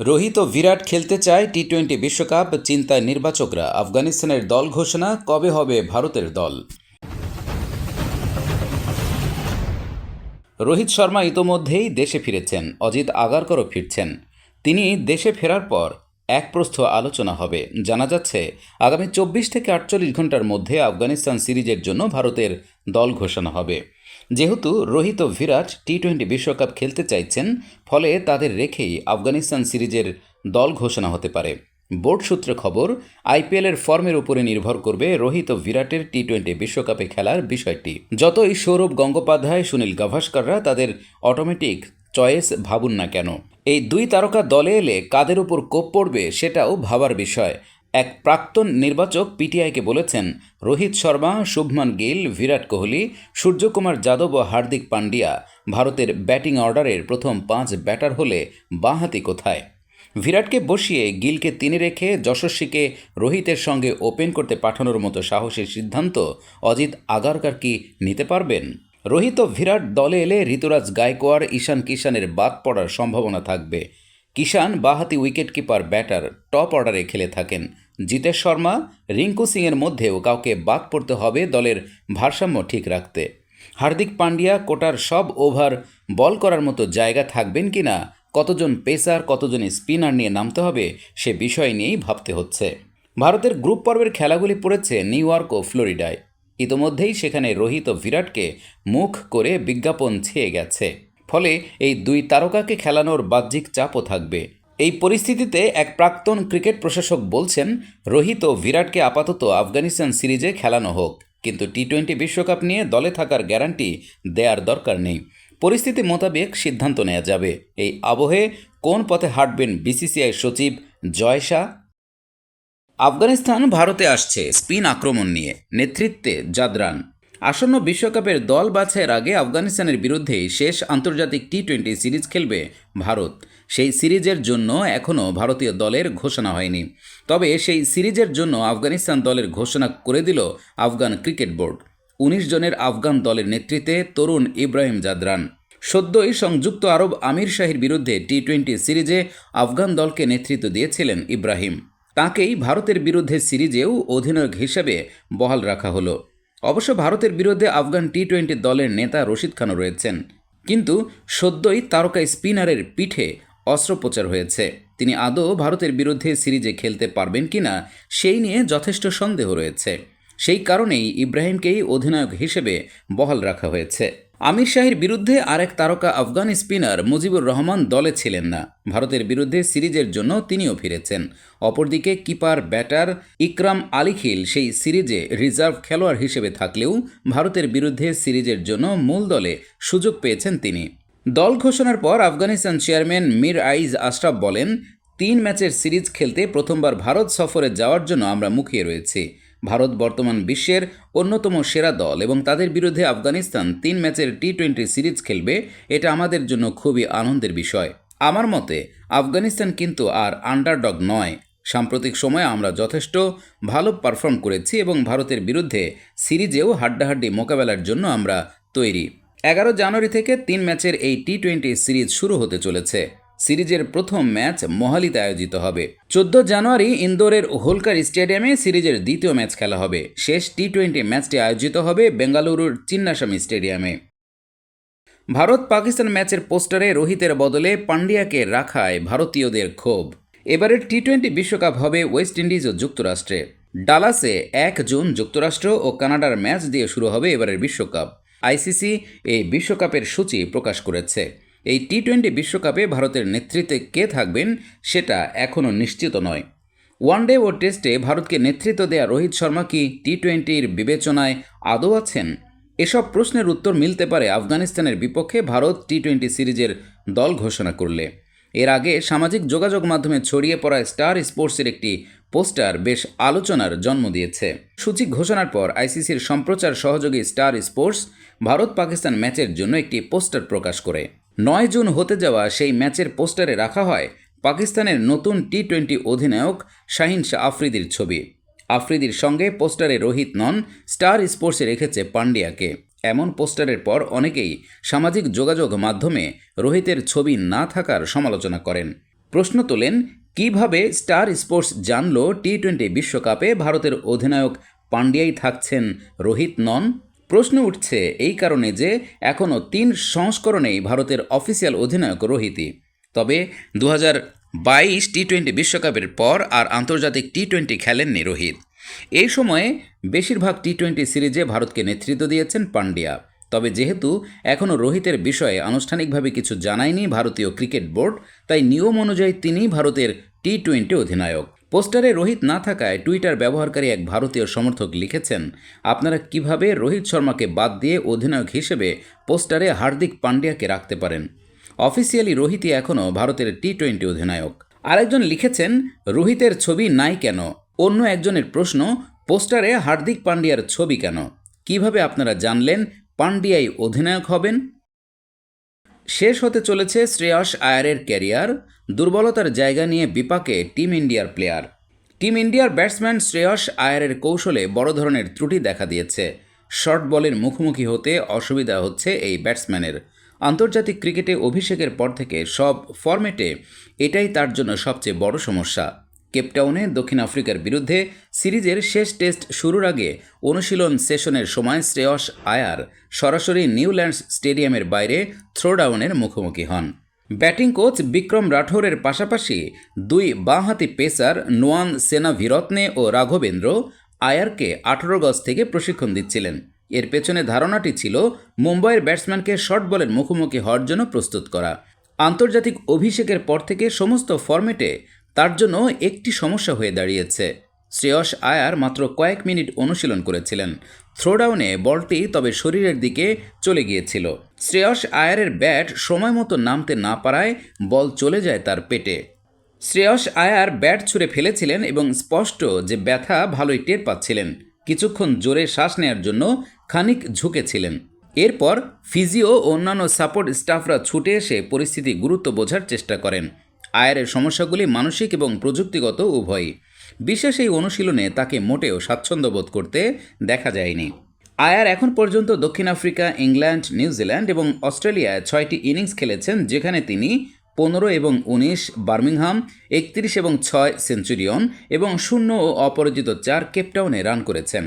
রোহিত ও বিরাট খেলতে চায় T twenty বিশ্বকাপ, চিন্তায় নির্বাচকরা। আফগানিস্তানের দল ঘোষণা, কবে হবে ভারতের দল? রোহিত শর্মা ইতোমধ্যেই দেশে ফিরেছেন, অজিত আগারকরও ফিরছেন। তিনি দেশে ফেরার পর এক প্রস্থ আলোচনা হবে। জানা যাচ্ছে, আগামী চব্বিশ থেকে আটচল্লিশ ঘণ্টার মধ্যে আফগানিস্তান সিরিজের জন্য ভারতের দল ঘোষণা হবে। যেহেতু রোহিত ও বিরাট টি টোয়েন্টি বিশ্বকাপ খেলতে চাইছেন, ফলে তাদের রেখেই আফগানিস্তান সিরিজের দল ঘোষণা হতে পারে। বোর্ড সূত্রে খবর আইপিএলের ফর্মের উপরে নির্ভর করবে রোহিত বিরাটের টি টোয়েন্টি বিশ্বকাপে খেলার বিষয়টি। যতই সৌরভ গঙ্গোপাধ্যায়, সুনীল গাভাস্কররা তাদের অটোমেটিক চয়েস ভাবুন না কেন। এই দুই তারকা দলে এলে কাদের উপর কোপ পড়বে সেটাও ভাবার বিষয়। এক প্রাক্তন নির্বাচক পিটিআইকে বলেছেন, রোহিত শর্মা, শুভমান গিল, বিরাট কোহলি, সূর্যকুমার যাদব ও হার্দিক পান্ডিয়া ভারতের ব্যাটিং অর্ডারের প্রথম পাঁচ ব্যাটার হলে বাঁহাতি কোথায়? বিরাটকে বসিয়ে গিলকে তিনি রেখে যশস্বীকে রোহিতের সঙ্গে ওপেন করতে পাঠানোর মতো সাহসী সিদ্ধান্ত অজিত আগারকার কি নিতে পারবেন? রোহিত ও বিরাট দলে এলে ঋতুরাজ গায়কোয়াড়, ঈশান কিষানের বাদ পড়ার সম্ভাবনা থাকবে। কিষান বাহাতি উইকেটকিপার, ব্যাটার, টপ অর্ডারে খেলে থাকেন। জিতেশ শর্মা, রিঙ্কু সিংয়ের মধ্যেও কাউকে বাদ পড়তে হবে দলের ভারসাম্য ঠিক রাখতে। হার্দিক পান্ডিয়া কোটার সব ওভার বল করার মতো জায়গা থাকবেন কি না কতজন পেসার, কতজন স্পিনার নিয়ে নামতে হবে সে বিষয় নিয়েই ভাবতে হচ্ছে। ভারতের গ্রুপ পর্বের খেলাগুলি পড়েছে নিউ ইয়র্ক ও ফ্লোরিডায়। ইতোমধ্যেই সেখানে রোহিত ও বিরাটকে মুখ করে বিজ্ঞাপন ছেয়ে গেছে। ফলে এই দুই তারকাকে খেলানোর বাহ্যিক চাপও থাকবে। এই পরিস্থিতিতে এক প্রাক্তন ক্রিকেট প্রশাসক বলছেন, রোহিত ও বিরাটকে আপাতত আফগানিস্তান সিরিজে খেলানো হোক, কিন্তু টি টোয়েন্টি বিশ্বকাপ নিয়ে দলে থাকার গ্যারান্টি দেওয়ার দরকার নেই। পরিস্থিতি মোতাবেক সিদ্ধান্ত নেওয়া যাবে। এই আবহে কোন পথে হাঁটবেন বিসিসিআই সচিব জয় শাহ? আফগানিস্তান ভারতে আসছে স্পিন আক্রমণ নিয়ে। নেতৃত্বে জাদরান। আসন্ন বিশ্বকাপের দল বাছাইয়ের আগে আফগানিস্তানের বিরুদ্ধে শেষ আন্তর্জাতিক টি টোয়েন্টি সিরিজ খেলবে ভারত। সেই সিরিজের জন্য এখনও ভারতীয় দলের ঘোষণা হয়নি। তবে সেই সিরিজের জন্য আফগানিস্তান দলের ঘোষণা করে দিল আফগান ক্রিকেট বোর্ড। উনিশ জনের আফগান দলের নেতৃত্বে তরুণ ইব্রাহিম জাদরান। সদ্যই সংযুক্ত আরব আমির শাহির বিরুদ্ধে টি টোয়েন্টি সিরিজে আফগান দলকে নেতৃত্ব দিয়েছিলেন ইব্রাহিম। তাকেই ভারতের বিরুদ্ধে সিরিজেও অধিনায়ক হিসেবে বহাল রাখা হলো। অবশ্য ভারতের বিরুদ্ধে আফগান টি টোয়েন্টি দলের নেতা রশিদ খানও রয়েছেন। কিন্তু সদ্যই তারকা স্পিনারের পিঠে অস্ত্রোপচার হয়েছে। তিনি আদৌ ভারতের বিরুদ্ধে সিরিজে খেলতে পারবেন কিনা, সেই নিয়ে যথেষ্ট সন্দেহ রয়েছে। সেই কারণেই ইব্রাহিমকেই অধিনায়ক হিসেবে বহাল রাখা হয়েছে। আমির শাহির বিরুদ্ধে আরেক তারকা আফগান স্পিনার মুজিবুর রহমান দলে ছিলেন না। ভারতের বিরুদ্ধে সিরিজের জন্য তিনিও ফিরেছেন। অপরদিকে কিপার, ব্যাটার ইকরাম আলিখিল সেই সিরিজে রিজার্ভ খেলোয়াড় হিসেবে থাকলেও ভারতের বিরুদ্ধে সিরিজের জন্য মূল দলে সুযোগ পেয়েছেন তিনি। দল ঘোষণার পর আফগানিস্তান চেয়ারম্যান মির আইজ আশরাফ বলেন, তিন ম্যাচের সিরিজ খেলতে প্রথমবার ভারত সফরে যাওয়ার জন্য আমরা মুখিয়ে রয়েছি। ভারত বর্তমান বিশ্বের অন্যতম সেরা দল এবং তাদের বিরুদ্ধে আফগানিস্তান তিন ম্যাচের টি টোয়েন্টি সিরিজ খেলবে, এটা আমাদের জন্য খুবই আনন্দের বিষয়। আমার মতে, আফগানিস্তান কিন্তু আর আন্ডারডগ নয়। সাম্প্রতিক সময়ে আমরা যথেষ্ট ভালো পারফর্ম করেছি এবং ভারতের বিরুদ্ধে সিরিজেও হাড্ডাহাড্ডি মোকাবেলার জন্য আমরা তৈরি। এগারো জানুয়ারি থেকে তিন ম্যাচের এই টি টোয়েন্টি সিরিজ শুরু হতে চলেছে। সিরিজের প্রথম ম্যাচ মোহালিতে আয়োজিত হবে। চোদ্দ জানুয়ারি ইন্দোরের হোলকার স্টেডিয়ামে সিরিজের দ্বিতীয় ম্যাচ খেলা হবে। শেষ টি টোয়েন্টি ম্যাচটি আয়োজিত হবে বেঙ্গালুরুর চিন্নাস্বামী স্টেডিয়ামে। ভারত পাকিস্তান ম্যাচের পোস্টারে রোহিতের বদলে পান্ডিয়াকে রাখায় ভারতীয়দের ক্ষোভ। এবারের টি টোয়েন্টি বিশ্বকাপ হবে ওয়েস্ট ইন্ডিজ ও যুক্তরাষ্ট্রে। ডালাসে এক জুন যুক্তরাষ্ট্র ও কানাডার ম্যাচ দিয়ে শুরু হবে এবারের বিশ্বকাপ। আইসিসি এই বিশ্বকাপের সূচি প্রকাশ করেছে। এই টি টোয়েন্টি বিশ্বকাপে ভারতের নেতৃত্বে কে থাকবেন সেটা এখনও নিশ্চিত নয়। ওয়ানডে ও টেস্টে ভারতকে নেতৃত্ব দেয়া রোহিত শর্মা কি টি টোয়েন্টির বিবেচনায় আদৌ আছেন? এসব প্রশ্নের উত্তর মিলতে পারে আফগানিস্তানের বিপক্ষে ভারত টি টোয়েন্টি সিরিজের দল ঘোষণা করলে। এর আগে সামাজিক যোগাযোগ মাধ্যমে ছড়িয়ে পড়া স্টার স্পোর্টসের একটি পোস্টার বেশ আলোচনার জন্ম দিয়েছে। সূচি ঘোষণার পর আইসিসির সম্প্রচার সহযোগী স্টার স্পোর্টস ভারত পাকিস্তান ম্যাচের জন্য একটি পোস্টার প্রকাশ করে। নয় জুন হতে যাওয়া সেই ম্যাচের পোস্টারে রাখা হয় পাকিস্তানের নতুন টি টোয়েন্টি অধিনায়ক শাহিন শাহ আফ্রিদির ছবি। আফ্রিদির সঙ্গে পোস্টারে রোহিত নন, স্টার স্পোর্টসে রেখেছে পান্ডিয়াকে। এমন পোস্টারের পর অনেকেই সামাজিক যোগাযোগ মাধ্যমে রোহিতের ছবি না থাকার সমালোচনা করেন। প্রশ্ন তোলেন, কীভাবে স্টার স্পোর্টস জানল টি টোয়েন্টি বিশ্বকাপে ভারতের অধিনায়ক পান্ডিয়াই থাকছেন রোহিত নন? প্রশ্ন উঠছে এই কারণে যে এখনও তিন সংস্করণেই ভারতের অফিসিয়াল অধিনায়ক রোহিতই। তবে দু বাইশ টি টোয়েন্টি বিশ্বকাপের পর আর আন্তর্জাতিক টি টোয়েন্টি খেলেননি রোহিত। এই সময়ে বেশিরভাগ টি টোয়েন্টি সিরিজে ভারতকে নেতৃত্ব দিয়েছেন পান্ডিয়া। তবে যেহেতু এখনও রোহিতের বিষয়ে আনুষ্ঠানিকভাবে কিছু জানায়নি ভারতীয় ক্রিকেট বোর্ড, তাই নিয়ম অনুযায়ী তিনি ভারতের টি টোয়েন্টি অধিনায়ক। পোস্টারে রোহিত না থাকায় টুইটার ব্যবহারকারী এক ভারতীয় সমর্থক লিখেছেন, আপনারা কীভাবে রোহিত শর্মাকে বাদ দিয়ে অধিনায়ক হিসেবে পোস্টারে হার্দিক পান্ডিয়াকে রাখতে পারেন? অফিসিয়ালি রোহিতই এখনও ভারতের টি টোয়েন্টি অধিনায়ক। আরেকজন লিখেছেন, রোহিতের ছবি নাই কেন? অন্য একজনের প্রশ্ন, পোস্টারে হার্দিক পান্ডিয়ার ছবি কেন? কীভাবে আপনারা জানলেন পান্ডিয়াই অধিনায়ক হবেন? শেষ হতে চলেছে শ্রেয়স আয়ারের ক্যারিয়ার, দুর্বলতার জায়গা নিয়ে বিপাকে টিম ইন্ডিয়ার প্লেয়ার। টিম ইন্ডিয়ার ব্যাটসম্যান শ্রেয়স আয়ারের কৌশলে বড় ধরনের ত্রুটি দেখা দিয়েছে। শর্ট বলের মুখোমুখি হতে অসুবিধা হচ্ছে এই ব্যাটসম্যানের। আন্তর্জাতিক ক্রিকেটে অভিষেকের পর থেকে সব ফরম্যাটে এটাই তার জন্য সবচেয়ে বড় সমস্যা। কেপটাউনে দক্ষিণ আফ্রিকার বিরুদ্ধে সিরিজের শেষ টেস্ট শুরুর আগে অনুশীলন সেশনের সময় শ্রেয়স আয়ার সরাসরি নিউল্যান্ডস স্টেডিয়ামের বাইরে থ্রোডাউনের মুখোমুখি হন। ব্যাটিং কোচ বিক্রম রাঠোরের পাশাপাশি দুই বাঁহাতি পেসার নোয়ান সেনাভিরত্নে ও রাঘবেন্দ্র আয়ারকে আঠারো গজ থেকে প্রশিক্ষণ দিচ্ছিলেন। এর পেছনে ধারণাটি ছিল মুম্বাইয়ের ব্যাটসম্যানকে শর্ট বলের মুখোমুখি হওয়ার জন্য প্রস্তুত করা। আন্তর্জাতিক অভিষেকের পর থেকে সমস্ত ফরম্যাটে তার জন্য একটি সমস্যা হয়ে দাঁড়িয়েছে। শ্রেয়স আয়ার মাত্র কয়েক মিনিট অনুশীলন করেছিলেন। থ্রোডাউনে বলটি তবে শরীরের দিকে চলে গিয়েছিল। শ্রেয়স আয়ারের ব্যাট সময় মতো নামতে না পারায় বল চলে যায় তার পেটে। শ্রেয়স আয়ার ব্যাট ছুঁড়ে ফেলেছিলেন এবং স্পষ্ট যে ব্যথা ভালোই টের পাচ্ছিলেন। কিছুক্ষণ জোরে শ্বাস নেওয়ার জন্য খানিক ঝুঁকেছিলেন। এরপর ফিজিও ও অন্যান্য সাপোর্ট স্টাফরা ছুটে এসে পরিস্থিতি গুরুত্ব বোঝার চেষ্টা করেন। আয়ারের সমস্যাগুলি মানসিক এবং প্রযুক্তিগত উভয়ই। বিশেষ এই অনুশীলনে তাকে মোটেও স্বাচ্ছন্দ্য বোধ করতে দেখা যায়নি। আয়ার এখন পর্যন্ত দক্ষিণ আফ্রিকা, ইংল্যান্ড নিউজিল্যান্ড এবং অস্ট্রেলিয়ায় ছয়টি ইনিংস খেলেছেন, যেখানে তিনি পনেরো এবং উনিশ, বার্মিংহাম, একত্রিশ এবং ছয় সেঞ্চুরিয়ন এবং শূন্য ও অপরাজিত চার কেপটাউনে রান করেছেন।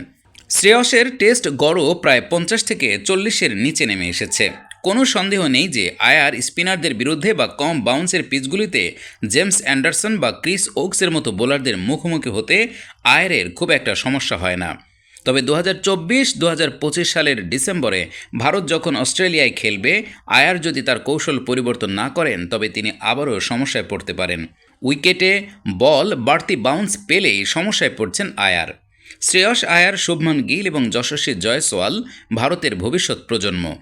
শ্রেয়সের টেস্ট গড়ও প্রায় পঞ্চাশ থেকে চল্লিশের নিচে নেমে এসেছে। কোনো সন্দেহ নেই যে আয়ার স্পিনারদের বিরুদ্ধে বা কম বাউন্সের পিচগুলিতে জেমস অ্যান্ডারসন বা ক্রিস ওকসের মতো বোলারদের মুখোমুখি হতে আয়ারের খুব একটা সমস্যা হয় না। তবে দু হাজার সালের ডিসেম্বরে ভারত যখন অস্ট্রেলিয়ায় খেলবে, আয়ার যদি তার কৌশল পরিবর্তন না করেন, তবে তিনি আবারও সমস্যায় পড়তে পারেন। উইকেটে বল, বাড়তি বাউন্স পেলেই সমস্যায় পড়ছেন আয়ার। শ্রেয়স আয়ার, শুভমান গিল এবং যশস্বী জয়সওয়াল ভারতের ভবিষ্যৎ প্রজন্ম।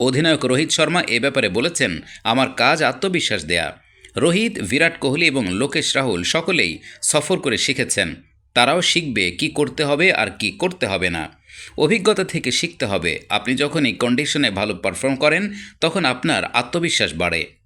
অধিনায়ক রোহিত শর্মা এ ব্যাপারে বলেছেন, আমার কাজ আত্মবিশ্বাস দেয়া। রোহিত, বিরাট কোহলি এবং লোকেশ রাহুল সকলেই সফর করে শিখেছেন। তারাও শিখবে কি করতে হবে আর কি করতে হবে না। অভিজ্ঞতা থেকে শিখতে হবে। আপনি যখন এই কন্ডিশনে ভালো পারফর্ম করেন, তখন আপনার আত্মবিশ্বাস বাড়ে।